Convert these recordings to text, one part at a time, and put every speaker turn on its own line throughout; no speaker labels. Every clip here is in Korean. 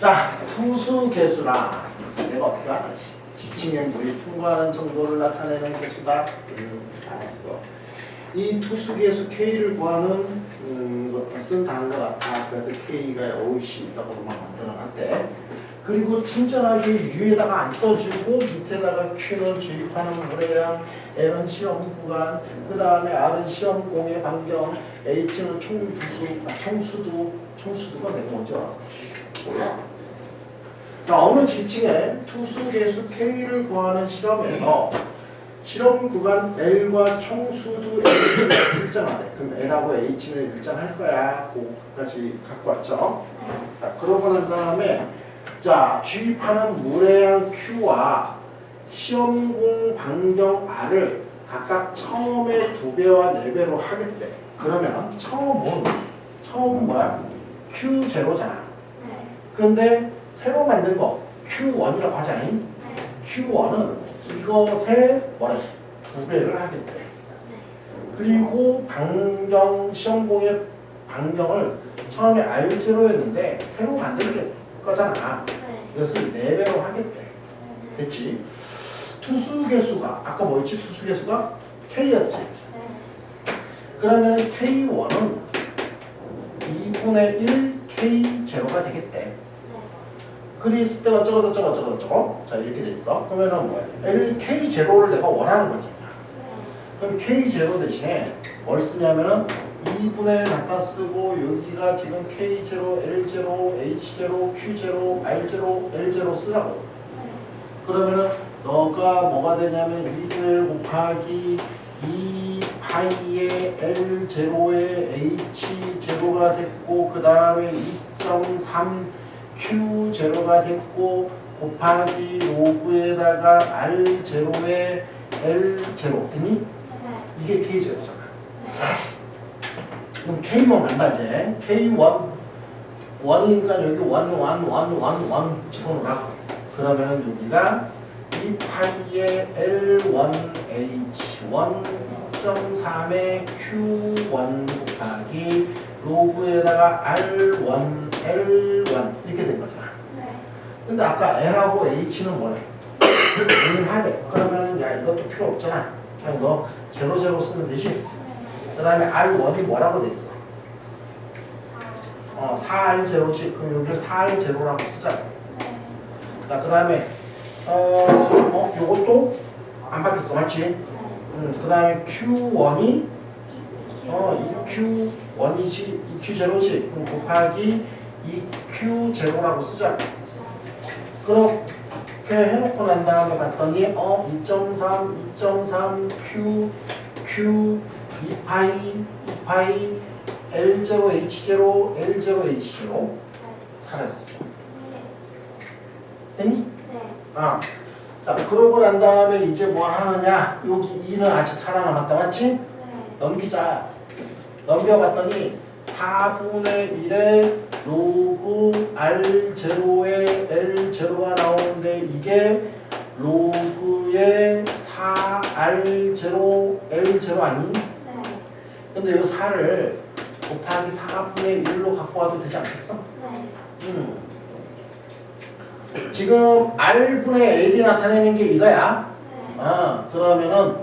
자, 투수 개수라. 내가 어떻게 알아? 지칭의 물이 통과하는 정도를 나타내는 개수다. 음, 알았어. 이 투수 개수 K를 구하는 음, 다른 것 같아. 그래서 K가 OC 있다고만 만들어놨대. 그리고 친절하게 U에다가 안 써주고 밑에다가 Q는 주입하는 물의량, L은 시험 구간, 그 다음에 R은 시험 공의 반경, H는 총두수, 아, 총수도, 총수도가 알아. 몰라. 자, 어느 지층에 투수 개수 K를 구하는 실험에서 실험 구간 L과 총수도 H를 일정하대. 그럼 L하고 H는 일정할 거야. 그거까지 갖고 왔죠. 자, 그러고 난 다음에 자, 주입하는 물의량 Q와 시험공 반경 R을 각각 처음에 두 배와 네 배로 하겠대. 그러면 처음은 처음 뭐야? Q0잖아. 근데 새로 만든 거 Q1이라고 하자니 Q1은 이것의 뭐래? 두 배를 하겠대. 그리고 반경 시험공의 반경을 처음에 R0였는데 새로 만들 게 거잖아. 이것을 네 배로 하겠대. 됐지? 투수 개수가 아까 뭐였지? 투수 개수가 K였지. 그러면 K1은 2분의 1 K0가 되겠대. 그랬을 때 어쩌고 저쩌고 저쩌고 저쩌고 자 이렇게 돼 있어. 그러면은 뭐야? L K0를 내가 원하는 거지. 그럼 K0 대신에 뭘 쓰냐면은 2분의 1 갖다 쓰고 여기가 지금 K0, L0, H0, Q0, R0, L0 쓰라고. 그러면은 너가 뭐가 되냐면 1 곱하기 2 파이의 L0에 H0가 됐고 그 다음에 2.3 Q0가 됐고 곱하기 로그에다가 R0에 L0 됐니? 이게 K0잖아. 그럼 K1 간다 이제. K1 1이니까 여기 1, 1, 1, 1, 1, 1 집어넣으라고. 그러면 여기가 2파이의 L1H1 2.3의 Q1 곱하기 로그에다가 R1, L1 이렇게 된 거잖아. 근데 아까 L하고 H는 뭐래? 하래. 야 이것도 필요 없잖아. 그냥 너 제로 제로 쓰면 되지. 그 다음에 R1이 뭐라고 돼 있어? 어, 4R 제로지. 그럼 여기를 4R 제로라고 쓰자. 자, 그 다음에 어, 어, 요것도 안 바뀌었어, 맞지? 음, 그 다음에 Q1이 어, 2Q1이지, 2Q0지. 그럼 곱하기 2Q0라고 쓰자. 그렇게 해놓고 난 다음에 봤더니 어, 2.3, 2.3, Q, Q, 2파 이, 2파이, L0, H0, L0, H0 사라졌어. 됐니? 아, 자 그러고 난 다음에 이제 뭘 하느냐? 여기 2는 아직 살아남았다, 맞지? 넘기자. 넘겨봤더니 4분의 1의 로그 R0에 L0가 나오는데 이게 로그의 4R0, L0 아니? 근데 이 4를 곱하기 4분의 1로 갖고 와도 되지 않겠어? 음. 지금 R분의 L이 나타내는 게 이거야. 아, 그러면은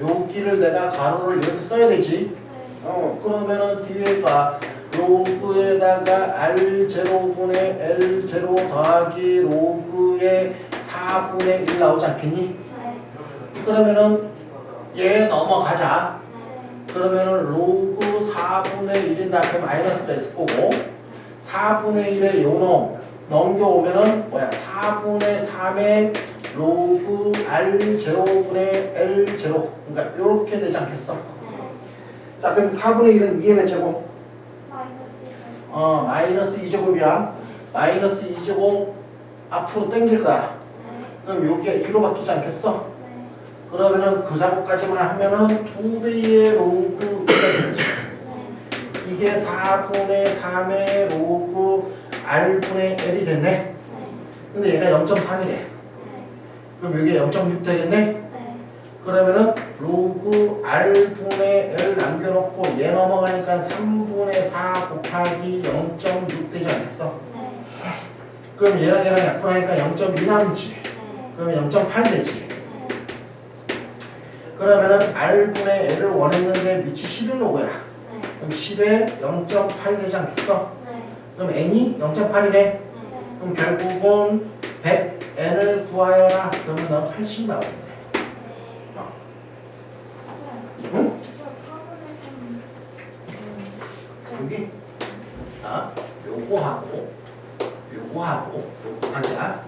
여기를 내가 가로를 이렇게 써야 되지. 어, 그러면은 뒤에가 로그에다가 R0분의 L0 더하기 로그의 4분의 1 나오지 않겠니? 그러면은 얘 넘어가자. 그러면은 로그 4분의 1인다. 그럼 마이너스가 있을 거고 4분의 1의 요놈 넘겨오면은 뭐야? 4분의 3의 로그 R0분의 L0 그러니까 이렇게 되지 않겠어? 자 그럼 4분의 1은 2n의 제곱. 어 마이너스 2제곱이야. 마이너스 2제곱 앞으로 당길 거야. 그럼 여기가 2로 바뀌지 않겠어? 그러면은 그 작업까지만 하면은 두 배의 되지 이게 4분의 3의 로그 R분의 L이 됐네 근데 얘가 0.3이래 그럼 여기 0.6 되겠네 그러면은 로그 R분의 L 남겨놓고 얘 넘어가니까 3분의 4 곱하기 0.6 되지 않겠어?
네.
그럼 얘랑 얘랑 약분하니까 0.2 남지.
네.
그럼 0.8 되지. 그러면은 R분의 L을 원했는데 밑이 10인 로그야.
네.
그럼 10에 0.8 되지 않겠어?
네.
그럼 N이 0.8이네.
네.
그럼 결국은 100N을 구하여라. 그러면 넌 80 나오겠네. 어. 응? 여기 아 요거하고 요거하고 요거 하자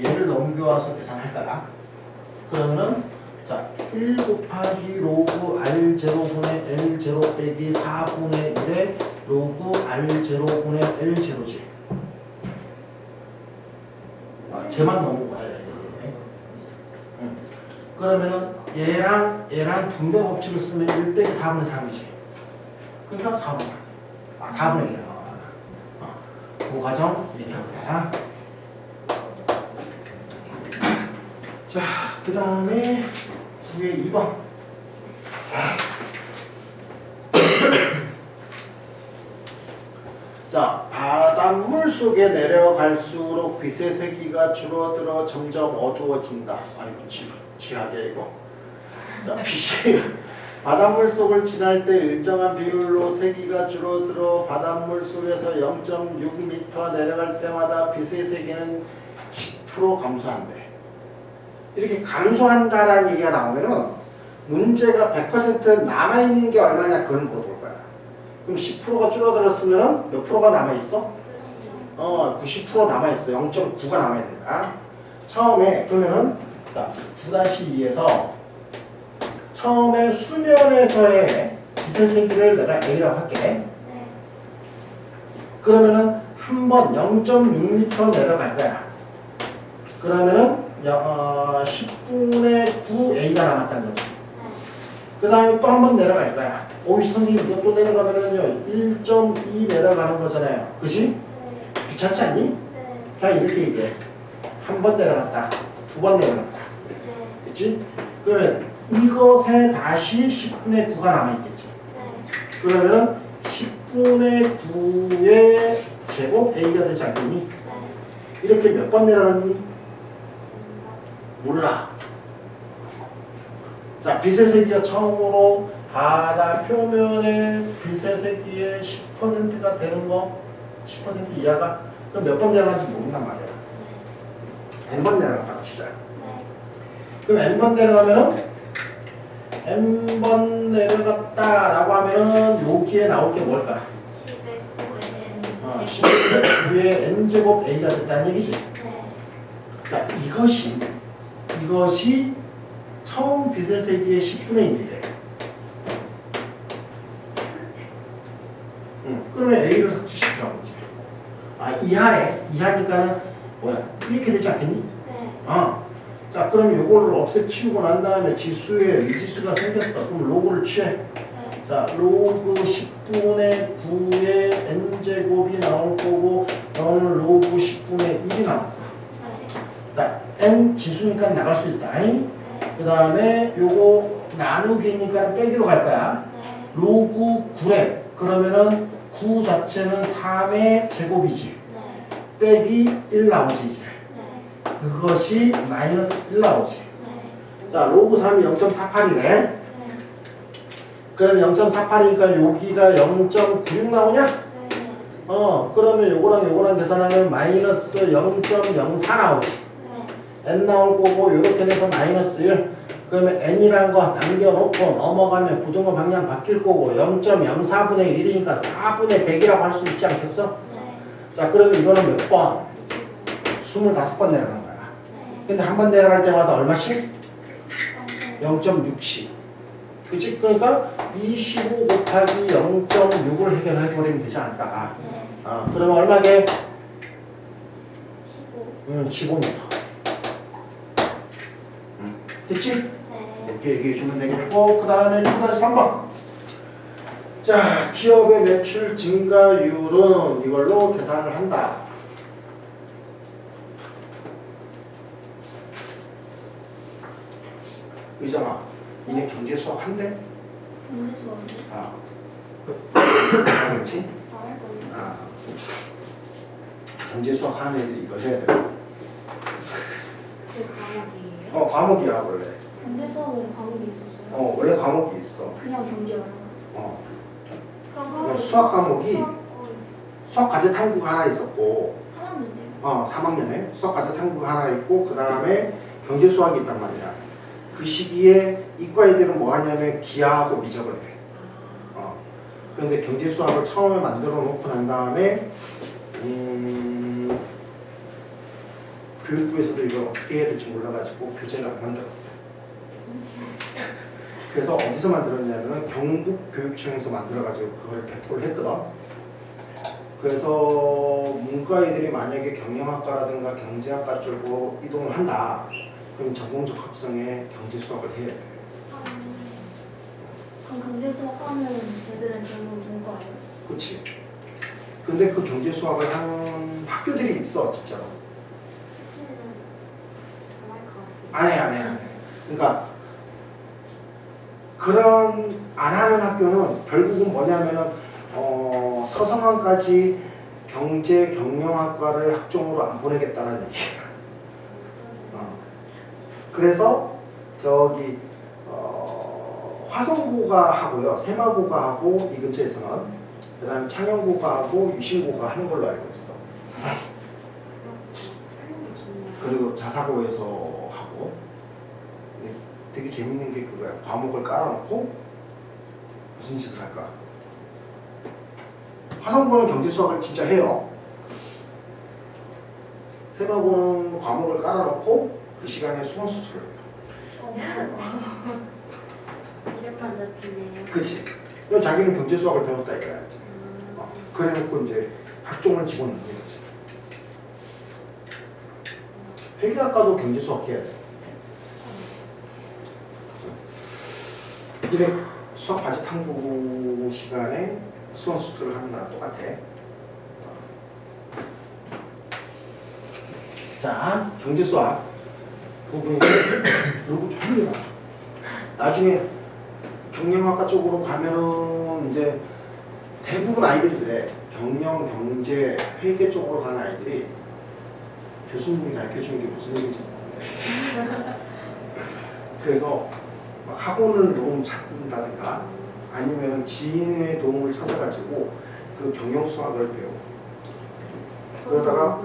얘를 넘겨와서 계산할 거야 그러면은 자 1 곱하기 로그 R0분의 L0 빼기 4분의 1의 로그 R0분의 L0지 아, 쟤만 넘어가야 돼 응. 그러면은 얘랑 얘랑 분배 법칙을 쓰면 1 빼기 4분의 3이지 그러니까 4분의 3. 아, 4분의 1. 어. 그 과정 얘기한 거야. 자, 그 다음에 9의 2번. 자, 바닷물 속에 내려갈수록 빛의 세기가 줄어들어 점점 어두워진다. 아이고, 지, 지하게 이거. 자, 빛이 바닷물 속을 지날 때 일정한 비율로 세기가 줄어들어 바닷물 속에서 0.6m 내려갈 때마다 빛의 세기는 10% 감소한대. 이렇게 감소한다라는 얘기가 나오면은 문제가 100% 남아있는 게 얼마냐 그걸 물어볼 거야. 그럼 10%가 줄어들었으면 몇 프로가 남아있어? 어, 90% 남아있어. 0.9가 남아있는 거야. 처음에 그러면은 자, 9-2에서 처음에 수면에서의 세기를 내가 A라고 할게. 그러면은 한 번 0.6m 내려갈 거야. 그러면은 여- 어, 10분의 9 A가 남았다는 거지. 그 다음에 또 한 번 내려갈 거야. 오이 선생님 이거 또 내려가면은요 1.2 내려가는 거잖아요. 그지? 귀찮지 않니? 그냥 이렇게 얘기해. 한 번 내려갔다. 두 번 내려갔다. 그치? 그러면 이것에 다시 10분의 9가 남아있겠지. 그러면 10분의 9의 제곱 A가 되지 않겠니? 이렇게 몇 번 내려갔니? 몰라. 자, 빛의 세기가 처음으로 바다 표면의 빛의 세기의 10%가 되는 거, 10% 이하가 몇 번 내려가는지 모른단 말이야. n번 내려갔다고 치자. 그럼 n번 내려가면은 n번 내려갔다라고 하면은 여기에 나올 게 뭘까? 어, 10분의 n제곱 a가 됐다는 얘기지. 자, 이것이 이것이 처음 빛의 세기의 10분의 1이래. 응. 그러면 a를 삭제시키라고 그러지. 아, 이하래. 이하니까는 뭐야? 이렇게 되지 않겠니? 어. 자, 그럼 요거를 없애 치우고 난 다음에 지수에 미지수가 생겼어. 그럼 로그를 취해. 자, 로그 10분의 9의 n제곱이 나올 거고 너는 로그 10분의 1이 나왔어. 자, n 지수니까 나갈 수 있다. 그 다음에 요거 나누기니까 빼기로 갈 거야. 로그 9래. 그러면은 9 자체는 3의 제곱이지. 빼기 1 나오지 이제. 그것이 마이너스 1 나오지. 자, 로그 3이 0.48이네. 그럼 0.48이니까 여기가 0.96 나오냐? 어, 그러면 요거랑 요거랑 계산하면 마이너스 0.04 나오지. N 나올 거고 요렇게 돼서 마이너스 1. 그러면 n이란 거 남겨놓고 넘어가면 부등호 방향 바뀔 거고 0.04분의 1이니까 4분의 100이라고 할 수 있지 않겠어? 자, 그러면 이거는 몇 번? 25번 내려간 거야. 근데 한 번 내려갈 때마다 얼마씩? 0.6씩. 그치? 그러니까 25 곱하기 0.6을 해결해버리면 되지 않을까? 아, 그러면 얼마게? 음, 15m. 음, 됐지? 이렇게 얘기해 주면 되겠고, 그 다음에 2-3번. 자, 기업의 매출 증가율은 이걸로 계산을 한다. 의정아, 니네 경제 수학 한대?
공대 수업인데
아. 알겠지?
거예요.
아. 경제 수학 하는 애들이 이걸 해야 돼.
그 과목이에요?
어, 과목이야, 원래.
공대 수업은 과목이 있었어요?
어, 원래 과목이 있어.
그냥 경제요.
어.
그럼
수학 과목이
수학, 어,
과제 탐구가 하나 있었고,
3학년 때요?
어, 3학년에 수학 과제 탐구가 하나 있고, 그 다음에 경제 수학이 있단 말이야. 그 시기에 이과 애들은 뭐 하냐면 기하하고 미적을 해. 어. 그런데 경제 수학을 처음에 만들어 놓고 난 다음에, 음, 교육부에서도 이걸 어떻게 해야 될지 몰라가지고 교재를 안 만들었어요. 그래서 어디서 만들었냐면 경북교육청에서 만들어가지고 그걸 배포를 했거든. 그래서 문과 애들이 만약에 경영학과라든가 경제학과 쪽으로 이동을 한다. 그럼 전공적 합성에 경제 수학을 해야 돼.
그럼 경제 수업 하는 애들은 결국 문과예요?
그렇지. 근데 그 경제 수학을 하는 학교들이 있어, 진짜로.
숙제는 안
해, 안 해, 안 해. 그러니까 그런 안 하는 학교는 결국은 뭐냐면은 어, 서성한까지 경제 경영학과를 학종으로 안 보내겠다는 얘기야. 어. 그래서 저기 어, 화성고가 하고요, 세마고가 하고 이 근처에서는 그다음에 창녕고가 하고 유신고가 하는 걸로 알고 있어. 그리고 자사고에서 되게 재밌는 게 그거야. 과목을 깔아놓고 무슨 짓을 할까? 화성고는 경제 수학을 진짜 해요. 세마고는 과목을 깔아놓고 그 시간에 수능 수출을 해요.
어,
이름만 잡히네요.
그치. 이건 자기는 경제 수학을 배웠다 이거야지. 어, 그래놓고 이제 학종을 집어넣는 거지. 회계학과도 경제 수학 해야 돼 이래 수학 과제 탐구 시간에 수원 수출을 하는 거랑 똑같아. 자, 경제 수학 부분이 그리고 좀 나중에 경영학과 쪽으로 가면은 이제 대부분 아이들이 그래. 경영, 경제, 회계 쪽으로 가는 아이들이 교수님이 가르쳐 주는 게 무슨 얘기인지 모르겠네. 그래서 막 학원을 너무 찾는다든가 아니면 지인의 도움을 찾아가지고 그 경영 수학을 배워. 그러다가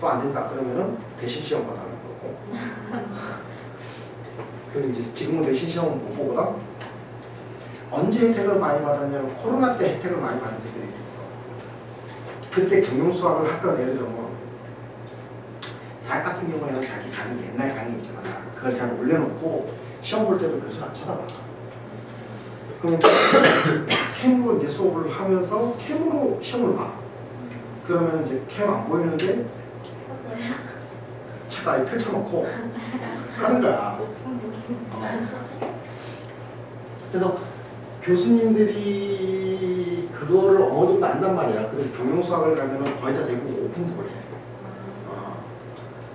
또 안 된다 그러면은 대신 시험 받아는 거고. 그리고 이제 지금은 대신 시험은 못 보거든. 언제 혜택을 많이 받았냐면 코로나 때 혜택을 많이 받은 애들이 있어. 그때 경영 수학을 했던 애들은 대학 같은 경우에는 자기 강의 옛날 강의 있잖아. 그걸 그냥 올려놓고 시험 볼 때도 교수 안 쳐다봐. 그럼 캠으로 이제 수업을 하면서 캠으로 시험을 봐. 그러면 이제 캠 안 보이는데 책 아예 펼쳐놓고 하는 거야. 어. 그래서 교수님들이 그거를 어느 정도 안단 말이야. 그래서 경영수학을 가면은 거의 다 대부분 오픈북을 해. 어.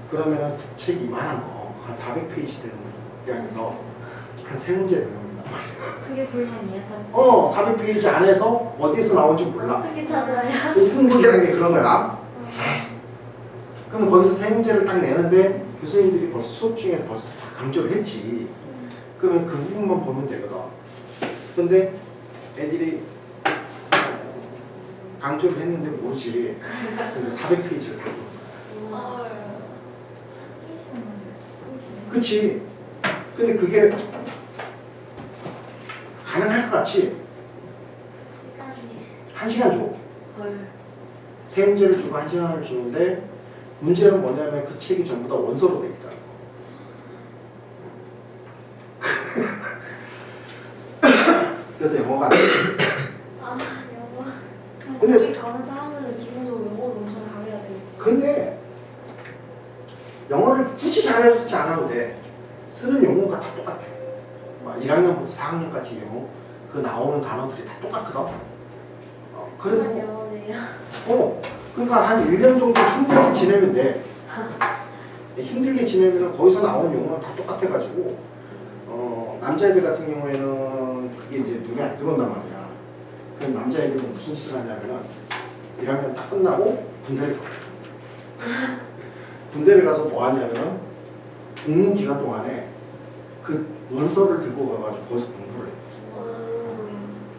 그러면은 책 이 만한 거, 한 400페이지 되는 양에서 한 세 문제 배웁니다.
그게 분량이에요? 다?
어, 400페이지 안에서 어디서 나온지 몰라.
어떻게 찾아요?
오픈북이라는 게 그런 거야. 그럼 거기서 세 문제를 딱 내는데 교수님들이 벌써 수업 중에 벌써 다 강조를 했지. 그러면 그 부분만 보면 되거든. 근데 애들이 강조를 했는데 모르지. 그러니까 400페이지를 다 거야. 그치. 근데 그게 가능할 것 같지? 한 시간 줘.
헐.
세 문제를 주고 한 시간을 주는데 문제는 뭐냐면 그 책이 전부 다 원서로 돼 있다. 그래서 영어가 안 돼.
아, 영어.
근데-
거기 가는 사람들은 기본적으로 영어를 엄청 잘해야 돼요.
근데 영어를 굳이 잘하지 않아도 돼. 쓰는 용어가 다 똑같아. 막 1학년부터 4학년까지 영어 그 나오는 단어들이 다 똑같거든. 어, 그래서. 어 그러니까 한 1년 정도 힘들게 지내면 돼. 힘들게 지내면 거기서 나오는 용어는 다 똑같아가지고 어 남자애들 같은 경우에는 그게 이제 눈에 안 들어온단 말이야. 그럼 남자애들은 무슨 짓을 하냐면은 1학년 딱 끝나고 군대를 가. 군대를 가서 뭐 하냐면은 복무 기간 동안에 그 원서를 들고 가가지고 거기서 공부를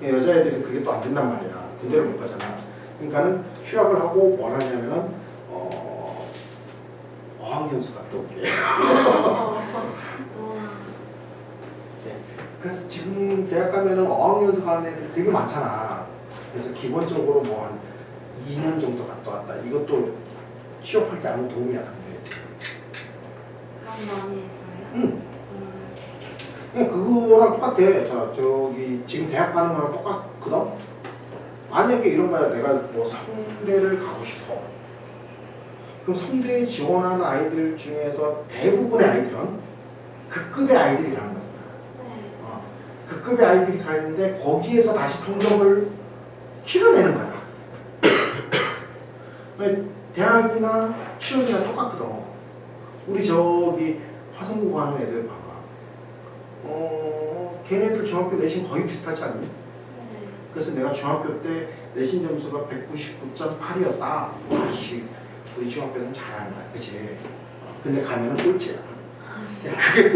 해.
오.
여자애들은 그게 또 안 된단 말이야. 군대를 못 가잖아. 그러니까는 휴학을 하고 뭘 하냐면은 어 어학연수 갔다 올게.
와.
그래서 지금 대학 가면은 어학연수 가는 애들 되게 많잖아. 그래서 기본적으로 뭐 한 2년 정도 갔다 왔다. 이것도 취업할 때 아무 도움이 안 돼.
그럼 많이 했어요?
응.
음.
그냥 그거랑 똑같아. 자, 저기 지금 대학 가는 거랑 똑같거든. 만약에 이런 거야. 내가 뭐 성대를 가고 싶어. 그럼 성대에 지원하는 아이들 중에서 대부분의 아이들은 그 급의 아이들이 가는 거잖아.
네.
어, 그 급의 아이들이 가 있는데 거기에서 다시 성적을 치러내는 거야. 왜 대학이나 취업이나 똑같거든. 우리 저기 화성고 가는 애들 봐봐. 어, 걔네들 중학교 내신 거의 비슷하지 않니?
네.
그래서 내가 중학교 때 내신 점수가 199.8이었다. 와씨, 우리 중학교는 잘하는 거야, 그치? 근데 가면은 꼴찌야. 그게